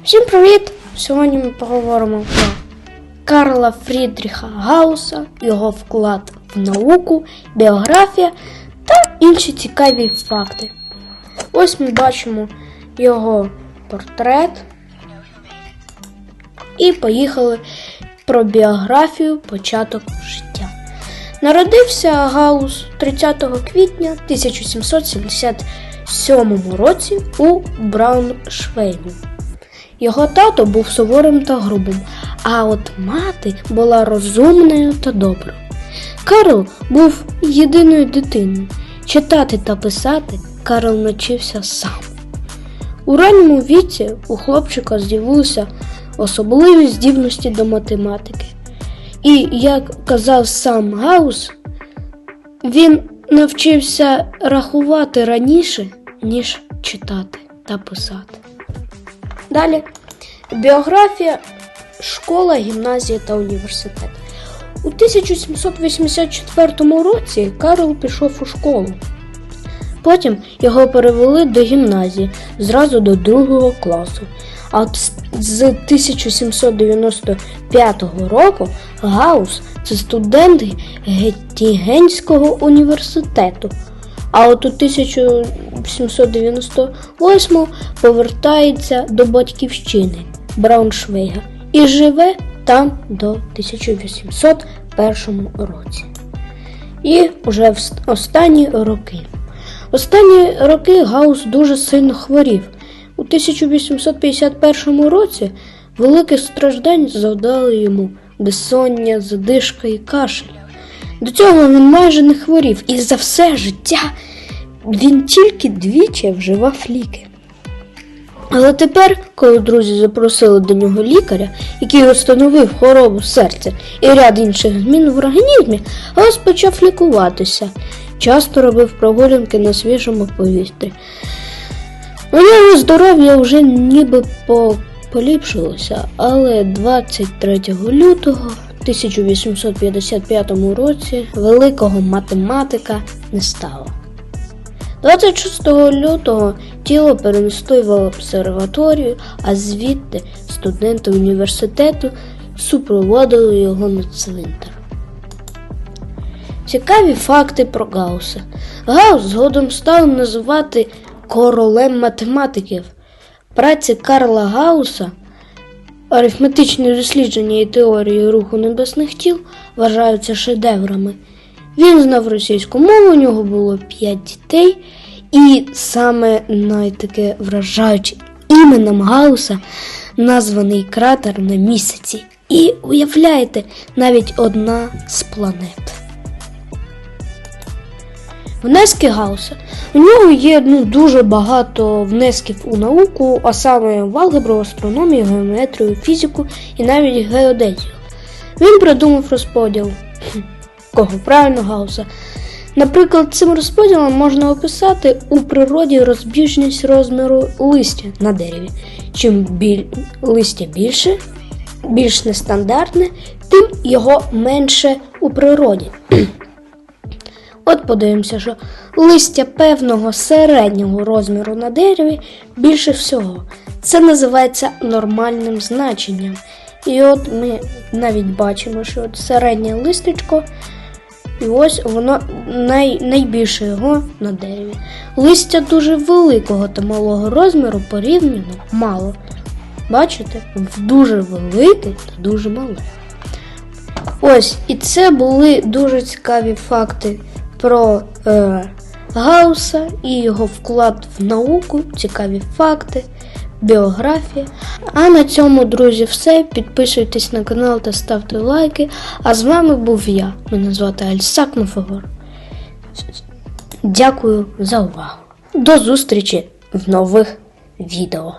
Всім привіт! Сьогодні ми поговоримо про Карла Фрідріха Гауса, його вклад в науку, біографія та інші цікаві факти. Ось ми бачимо його портрет. І поїхали про біографію початок життя. Народився Гаус 30 квітня 1777 році у Брауншвейгу. Його тато був суворим та грубим, а от мати була розумною та доброю. Карл був єдиною дитиною. Читати та писати Карл навчився сам. У ранньому віці у хлопчика з'явилися особливі здібності до математики. І, як казав сам Гаус, він навчився рахувати раніше, ніж читати та писати. Далі біографія, школа, гімназія та університет. У 1784 році Карл пішов у школу. Потім його перевели до гімназії зразу до другого класу. А з 1795 року Гаус це студент Геттігенського університету. А от у 1798 повертається до батьківщини Брауншвейга і живе там до 1801 році. І вже в останні роки. Останні роки Гаус дуже сильно хворів. У 1851 році великих страждань завдали йому безсоння, задишка і кашель. До цього він майже не хворів, і за все життя він тільки двічі вживав ліки. Але тепер, коли друзі запросили до нього лікаря, який встановив хворобу серця і ряд інших змін в організмі, Гаус почав лікуватися. Часто робив прогулянки на свіжому повітрі. У нього здоров'я вже ніби по- поліпшилося, але 23 лютого 1855 році великого математика не стало. 26 лютого тіло перенесли в обсерваторію, а звідти студенти університету супроводили його на цвинтар. Цікаві факти про Гауса. Гаус згодом став називати королем математиків. Праці Карла Гауса арифметичні дослідження і теорії руху небесних тіл вважаються шедеврами. Він знав російську мову, у нього було п'ять дітей, і саме найтаке вражаюче іменем Гауса названий кратер на місяці. І уявляєте, навіть одна з планет. Внески Гауса. У нього є ну, дуже багато внесків у науку, а саме в алгебру, астрономію, геометрію, фізику і навіть геодезію. Він придумав розподіл кого правильно Гауса. Наприклад, цим розподілом можна описати у природі розбіжність розміру листя на дереві. Чим біль... листя більше, більш нестандартне, тим його менше у природі. Подивимося, що листя певного середнього розміру на дереві більше всього. Це називається нормальним значенням. І от ми навіть бачимо, що от середнє листечко, і ось воно най, найбільше його на дереві. Листя дуже великого та малого розміру порівняно мало. Бачите? Дуже велике та дуже мале. Ось, і це були дуже цікаві факти про е, Гауса і його вклад в науку, цікаві факти, біографія. А на цьому, друзі, все. Підписуйтесь на канал та ставте лайки. А з вами був я. Мене звати Альсак Мафагор. Дякую за увагу. До зустрічі в нових відео.